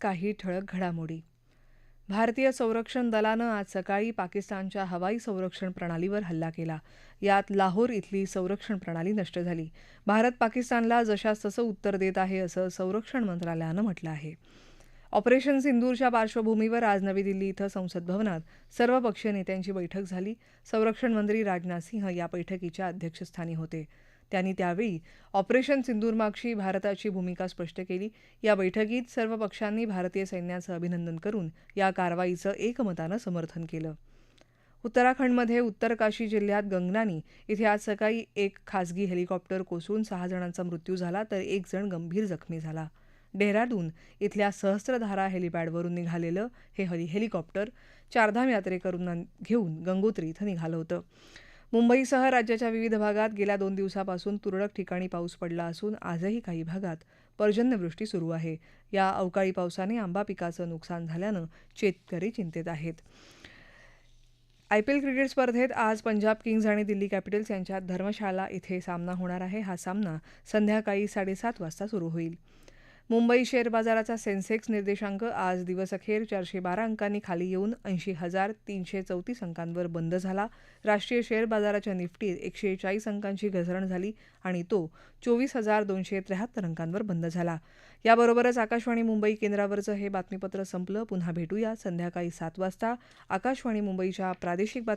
काही ठळक घडामोडी. भारतीय संरक्षण दलानं आज सकाळी पाकिस्तानच्या हवाई संरक्षण प्रणालीवर हल्ला केला. यात लाहोर इथली संरक्षण प्रणाली नष्ट झाली. भारत पाकिस्तानला जशास तसं उत्तर देत आहे असं संरक्षण मंत्रालयानं म्हटलं आहे. ऑपरेशन सिंदूरच्या पार्श्वभूमीवर आज नवी दिल्ली इथं संसद भवनात सर्वपक्षीय नेत्यांची बैठक झाली. संरक्षण मंत्री राजनाथ सिंह या बैठकीच्या अध्यक्षस्थानी होते. त्यांनी त्यावेळी ऑपरेशन सिंदूरमागची भारताची भूमिका स्पष्ट केली. या बैठकीत सर्व पक्षांनी भारतीय सैन्याचं अभिनंदन करून या कारवाईचं एकमतानं समर्थन केलं. उत्तराखंडमध्ये उत्तर काशी जिल्ह्यात गंगनानी इथे आज सकाळी एक खासगी हेलिकॉप्टर कोसळून सहा जणांचा मृत्यू झाला तर एक जण गंभीर जखमी झाला. डेहराडून इथल्या सहस्त्रधारा हेलिपॅडवरून निघालेलं हे हेलिकॉप्टर चारधाम यात्रेकरूंना घेऊन गंगोत्री इथं निघालं होतं. मुंबईसह राज्याच्या विविध भागात गेल्या दोन दिवसापासून तुरळक ठिकाणी पाऊस पडला असून आजही काही भागात पर्जन्यवृष्टी सुरू आहे. या अवकाळी पावसाने आंबा पिकाचं नुकसान झाल्यानं शेतकरी चिंतेत आहेत. आय पी एल क्रिकेट स्पर्धेत आज पंजाब किंग्ज आणि दिल्ली कॅपिटल्स यांच्यात धर्मशाला इथे सामना होणार आहे. हा सामना संध्याकाळी साडेसात वाजता सुरू होईल. मुंबई शेअर बाजाराचा सेन्सेक्स निर्देशांक आज दिवसअखेर चारशे बारा अंकांनी खाली येऊन ऐंशी हजार तीनशे चौतीस अंकांवर बंद झाला. राष्ट्रीय शेअर बाजाराच्या निफ्टीत एकशे चाळीस अंकांची घसरण झाली आणि तो चोवीस हजार दोनशे त्र्याहत्तर अंकांवर बंद झाला. याबरोबरच आकाशवाणी मुंबई केंद्रावरचं हे बातमीपत्र संपलं. पुन्हा भेटूया संध्याकाळी सात वाजता. आकाशवाणी मुंबईच्या प्रादेशिक